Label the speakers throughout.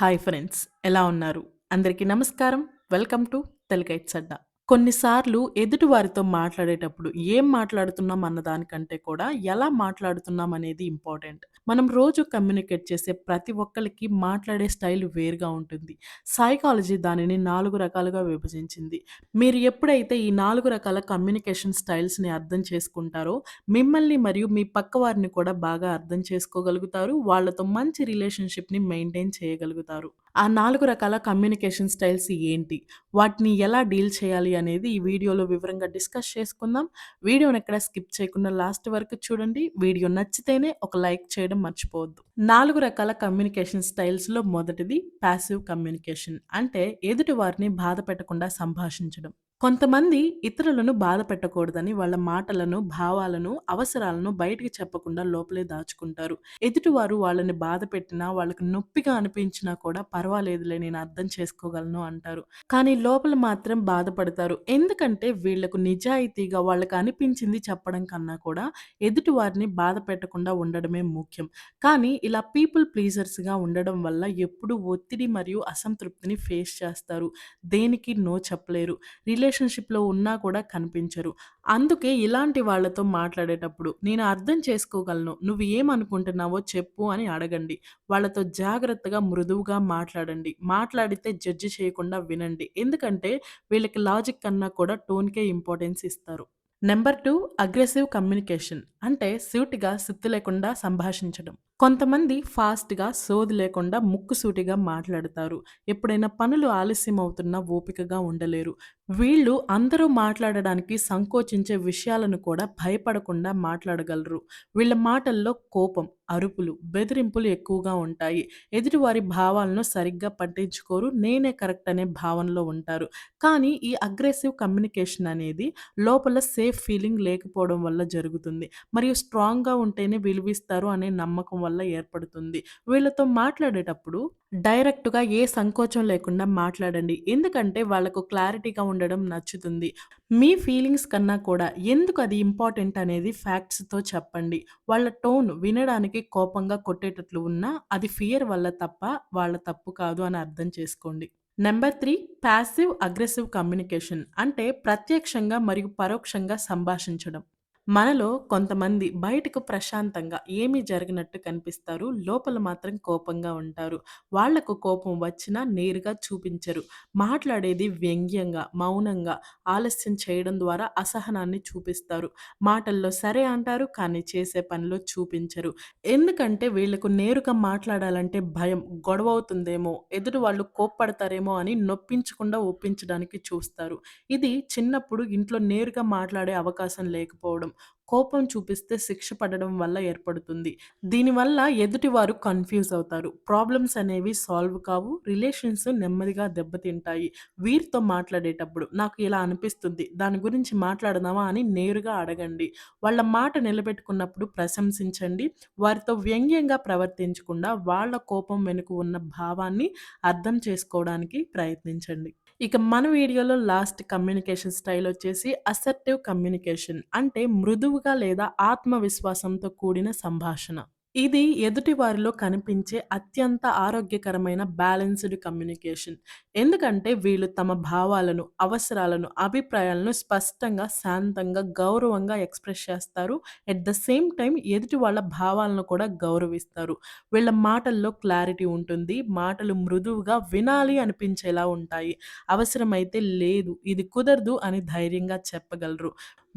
Speaker 1: Hi friends ఎలా ఉన్నారు? అందరికీ నమస్కారం. వెల్కమ్ టు తెలుగైట్ సడ్డా కొన్నిసార్లు ఎదుటివారితో మాట్లాడేటప్పుడు ఏం మాట్లాడుతున్నాం అన్న దానికంటే కూడా ఎలా మాట్లాడుతున్నాం అనేది ఇంపార్టెంట్. మనం రోజు కమ్యూనికేట్ చేసే ప్రతి ఒక్కరికి మాట్లాడే స్టైల్ వేరుగా ఉంటుంది. సైకాలజీ దానిని నాలుగు రకాలుగా విభజించింది. మీరు ఎప్పుడైతే ఈ నాలుగు రకాల కమ్యూనికేషన్ స్టైల్స్ని అర్థం చేసుకుంటారో మిమ్మల్ని మరియు మీ పక్క వారిని కూడా బాగా అర్థం చేసుకోగలుగుతారు. వాళ్ళతో మంచి రిలేషన్షిప్ని మెయింటైన్ చేయగలుగుతారు. ఆ నాలుగు రకాల కమ్యూనికేషన్ స్టైల్స్ ఏంటి? వాటిని ఎలా డీల్ చేయాలి అనేది ఈ వీడియోలో వివరంగా డిస్కస్ చేసుకుందాం. వీడియోని ఎక్కడ స్కిప్ చేయకుండా లాస్ట్ వరకు చూడండి. వీడియో నచ్చితేనే ఒక లైక్ చేయడం మర్చిపోవద్దు. నాలుగు రకాల కమ్యూనికేషన్ స్టైల్స్లో మొదటిది ప్యాసివ్ కమ్యూనికేషన్ అంటే ఎదుటి వారిని బాధ పెట్టకుండా సంభాషించడం. కొంతమంది ఇతరులను బాధ పెట్టకూడదని వాళ్ళ మాటలను భావాలను అవసరాలను బయటికి చెప్పకుండా లోపలే దాచుకుంటారు. ఎదుటివారు వాళ్ళని బాధ పెట్టినా వాళ్ళకి నొప్పిగా అనిపించినా కూడా పర్వాలేదులే నేను అర్థం చేసుకోగలను అంటారు. కానీ లోపల మాత్రం బాధపడతారు. ఎందుకంటే వీళ్ళకు నిజాయితీగా వాళ్ళకి అనిపించింది చెప్పడం కన్నా కూడా ఎదుటి వారిని బాధ పెట్టకుండా ఉండడమే ముఖ్యం. కానీ ఇలా పీపుల్ ప్లీజర్స్గా ఉండడం వల్ల ఎప్పుడు ఒత్తిడి మరియు అసంతృప్తిని ఫేస్ చేస్తారు. దేనికి నో చెప్పలేరు. రిలే రిలేషన్షిప్లో ఉన్నా కూడా కనిపించరు. అందుకే ఇలాంటి వాళ్ళతో మాట్లాడేటప్పుడు నేను అర్థం చేసుకోగలను నువ్వు ఏమనుకుంటున్నావో చెప్పు అని అడగండి. వాళ్ళతో జాగ్రత్తగా మృదువుగా మాట్లాడండి. మాట్లాడితే జడ్జి చేయకుండా వినండి. ఎందుకంటే వీళ్ళకి లాజిక్ కన్నా కూడా టోన్కే ఇంపార్టెన్స్ ఇస్తారు. Number two aggressive communication. అంటే సూటిగా సిత్తు లేకుండా సంభాషించడం. కొంతమంది ఫాస్ట్గా సోది లేకుండా ముక్కుసూటిగా మాట్లాడతారు. ఎప్పుడైనా పనులు ఆలస్యం అవుతున్నా ఓపికగా ఉండలేరు. వీళ్ళు అందరూ మాట్లాడడానికి సంకోచించే విషయాలను కూడా భయపడకుండా మాట్లాడగలరు. వీళ్ళ మాటల్లో కోపం అరుపులు బెదిరింపులు ఎక్కువగా ఉంటాయి. ఎదుటివారి భావాలను సరిగ్గా పట్టించుకోరు. నేనే కరెక్ట్ అనే భావనలో ఉంటారు. కానీ ఈ అగ్రెసివ్ కమ్యూనికేషన్ అనేది లోపల సేఫ్ ఫీలింగ్ లేకపోవడం వల్ల జరుగుతుంది. మరియు స్ట్రాంగ్గా ఉంటేనే విలువిస్తారు అనే నమ్మకం వల్ల ఏర్పడుతుంది. వీళ్ళతో మాట్లాడేటప్పుడు డైరెక్ట్గా ఏ సంకోచం లేకుండా మాట్లాడండి. ఎందుకంటే వాళ్ళకు క్లారిటీగా ఉండడం నచ్చుతుంది. మీ ఫీలింగ్స్ కన్నా కూడా ఎందుకు అది ఇంపార్టెంట్ అనేది ఫ్యాక్ట్స్తో చెప్పండి. వాళ్ళ టోన్ వినడానికి కోపంగా కొట్టేటట్లు ఉన్నా అది ఫియర్ వల్ల తప్ప వాళ్ళ తప్పు కాదు అని అర్థం చేసుకోండి. Number three passive aggressive communication అంటే ప్రత్యక్షంగా మరియు పరోక్షంగా సంభాషించడం. మనలో కొంతమంది బయటకు ప్రశాంతంగా ఏమీ జరిగినట్టు కనిపిస్తారు. లోపల మాత్రం కోపంగా ఉంటారు. వాళ్ళకు కోపం వచ్చినా నేరుగా చూపించరు. మాట్లాడేది వ్యంగ్యంగా మౌనంగా ఆలస్యం చేయడం ద్వారా అసహనాన్ని చూపిస్తారు. మాటల్లో సరే అంటారు కానీ చేసే పనిలో చూపించరు. ఎందుకంటే వీళ్ళకు నేరుగా మాట్లాడాలంటే భయం గొడవ అవుతుందేమో ఎదుటి వాళ్ళు కోప్పడతారేమో అని నొప్పించకుండా ఒప్పించడానికి చూస్తారు. ఇది చిన్నప్పుడు ఇంట్లో నేరుగా మాట్లాడే అవకాశం లేకపోవడం కోపం చూపిస్తే శిక్ష పడడం వల్ల ఏర్పడుతుంది. దీనివల్ల ఎదుటివారు కన్ఫ్యూజ్ అవుతారు. ప్రాబ్లమ్స్ అనేవి సాల్వ్ కావు. రిలేషన్స్ నెమ్మదిగా దెబ్బతింటాయి. వీరితో మాట్లాడేటప్పుడు నాకు ఇలా అనిపిస్తుంది. దాని గురించి మాట్లాడదామా అని నేరుగా అడగండి. వాళ్ళ మాట నిలబెట్టుకున్నప్పుడు ప్రశంసించండి. వారితో వ్యంగ్యంగా ప్రవర్తించకుండా వాళ్ళ కోపం వెనుక ఉన్న భావాన్ని అర్థం చేసుకోవడానికి ప్రయత్నించండి. ఇక మన వీడియోలో లాస్ట్ కమ్యూనికేషన్ స్టైల్ వచ్చేసి అసర్టివ్ కమ్యూనికేషన్ అంటే మృదువుగా లేదా ఆత్మవిశ్వాసంతో కూడిన సంభాషణ. ఇది ఎదుటి వారిలో కనిపించే అత్యంత ఆరోగ్యకరమైన బ్యాలెన్స్డ్ కమ్యూనికేషన్ ఎందుకంటే వీళ్ళు తమ భావాలను అవసరాలను అభిప్రాయాలను స్పష్టంగా శాంతంగా గౌరవంగా ఎక్స్ప్రెస్ చేస్తారు. ఎట్ ద సేమ్ టైం ఎదుటి వాళ్ళ భావాలను కూడా గౌరవిస్తారు. వీళ్ళ మాటల్లో క్లారిటీ ఉంటుంది. మాటలు మృదువుగా వినాలి అనిపించేలా ఉంటాయి. అవసరమైతే లేదు ఇది కుదరదు అని ధైర్యంగా చెప్పగలరు.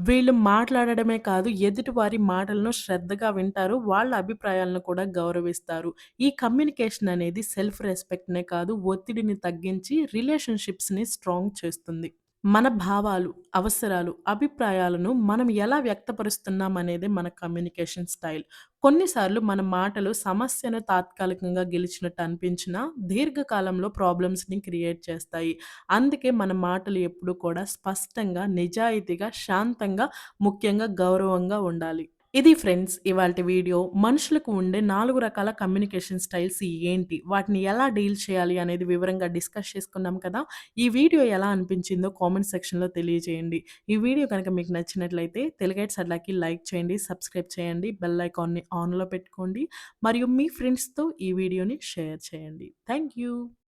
Speaker 1: వీళ్ళు మాట్లాడడమే కాదు ఎదుటివారి మాటలను శ్రద్ధగా వింటారు వాళ్ళ అభిప్రాయాలను కూడా గౌరవిస్తారు. ఈ కమ్యూనికేషన్ అనేది సెల్ఫ్ రెస్పెక్ట్నే కాదు ఒత్తిడిని తగ్గించి రిలేషన్షిప్స్ని స్ట్రాంగ్ చేస్తుంది. మన భావాలు అవసరాలు అభిప్రాయాలను మనం ఎలా వ్యక్తపరుస్తున్నాం అనేది మన కమ్యూనికేషన్ స్టైల్. కొన్నిసార్లు మన మాటలు సమస్యను తాత్కాలికంగా గెలిచినట్టు అనిపించినా దీర్ఘకాలంలో ప్రాబ్లమ్స్ని క్రియేట్ చేస్తాయి. అందుకే మన మాటలు ఎప్పుడూ కూడా స్పష్టంగా నిజాయితీగా శాంతంగా ముఖ్యంగా గౌరవంగా ఉండాలి. ఇది ఫ్రెండ్స్ ఇవాళ వీడియో. మనుషులకు ఉండే నాలుగు రకాల కమ్యూనికేషన్ స్టైల్స్ ఏంటి? వాటిని ఎలా డీల్ చేయాలి అనేది వివరంగా డిస్కస్ చేసుకున్నాం కదా! ఈ వీడియో ఎలా అనిపించిందో కామెంట్ సెక్షన్‌లో తెలియజేయండి. ఈ వీడియో కనుక మీకు నచ్చినట్లయితే తెలుగైట్ సర్లాకి లైక్ చేయండి, సబ్స్క్రైబ్ చేయండి, బెల్ ఐకాన్‌ని ఆన్‌లో పెట్టుకోండి. మరియు మీ ఫ్రెండ్స్‌తో ఈ వీడియోని షేర్ చేయండి. Thank you.